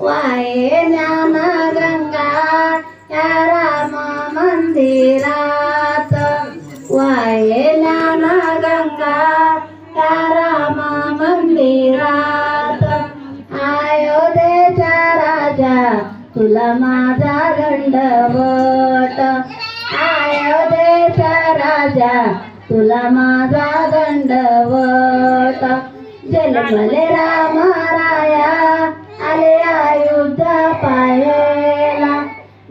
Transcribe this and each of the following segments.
वाये ज्ञानगंगा या राम मंदिरात वाय वाये ज्ञानगंगा या राम मंदिरात आयोध्येचा राजा तुला माझा दंडवट आयोध्येचा राजा तुला माझा दंडवट जन्मले राम राया आले अयोध्या पायला.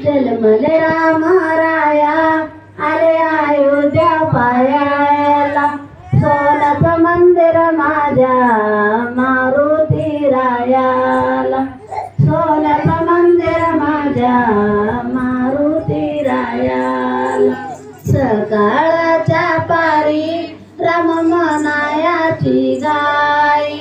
जन्मले राम राया आले अयोध्या पायाला. सोनाचं मंदिर माझ्या मारुती रायाला. सोन्याचं मंदिर माझ्या मारुती रायाला. सकाळच्या पारी राम मनायाची गाई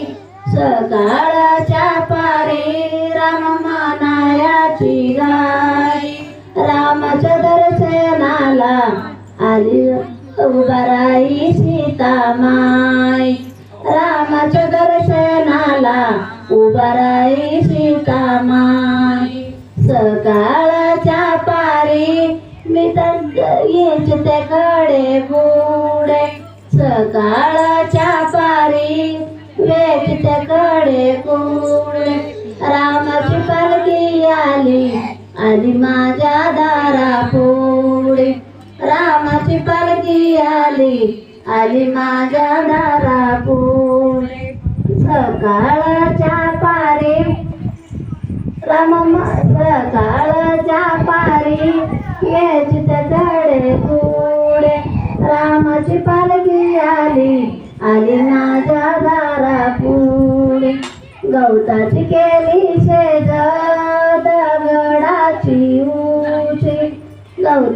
सकाळच्या पारी राम मनायाची गाई. रामाच्या दर्शनाला आली उभाराई सीतामाई. रामाच्या दर्शनाला उभाराई सीतामाई. सकाळच्या पारी मी तर ते कडे बुडे सकाळच्या पारी वेचते कडे कोण? रामाची पालखी आली आली माझ्या दारा पुढे. रामाची पलकी आली आली माझ्या दारा पोळे सकाळच्या पारी राम सकाळच्या पारी येची कडे कोण? रामाची पालखी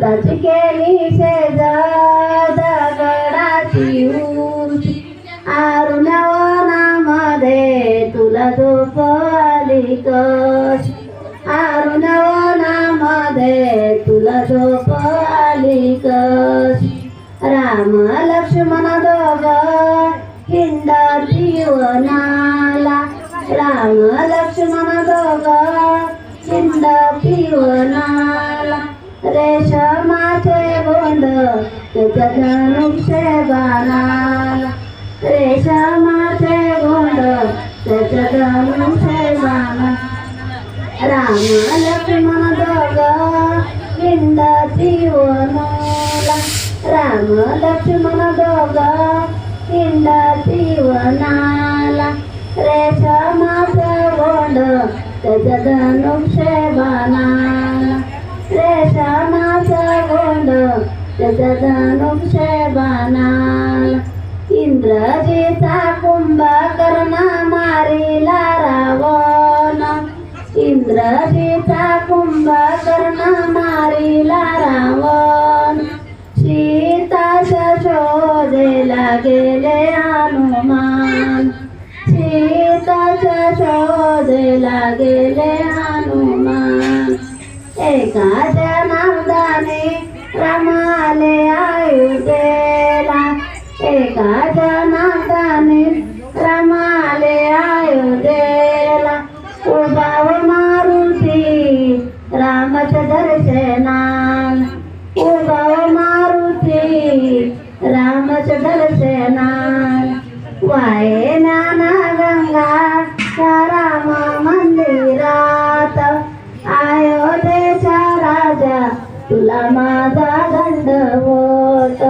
गवताची केली शेज दगडाची उची आरुणवनामध्ये तुला झोप आली कशी? आरुणवनामध्ये तुला झोप आली कशी? राम लक्ष्मण दोघ हिंड पिवनाला राम लक्ष्मण दोघ हिंड पिवनाला रेशमाचे गोंड त्याच्या धनुष्य बाणाला रेशमाचे गोंड त्याच्या धनुष्य बाणा राम लक्ष्मण दोघ हिंड पिवनाला राम लक्ष्मण दोघ हिंड पिवनाला रेशमाचं गोंड त्याच्या धनुष्य हरीचा कुंभकर्ण मारिला रावण. सीताच्या शोधेला गेले हनुमान. सीताच्या शोधेला गेले हनुमान. एका जनार्दने रमाले अयोध्येला एका दर्शनाला उभव मारुती रामच दर्शनाला वाये नाना गंगा राम मंदिरात. अयोध्येचा राजा तुला माझा दंडवत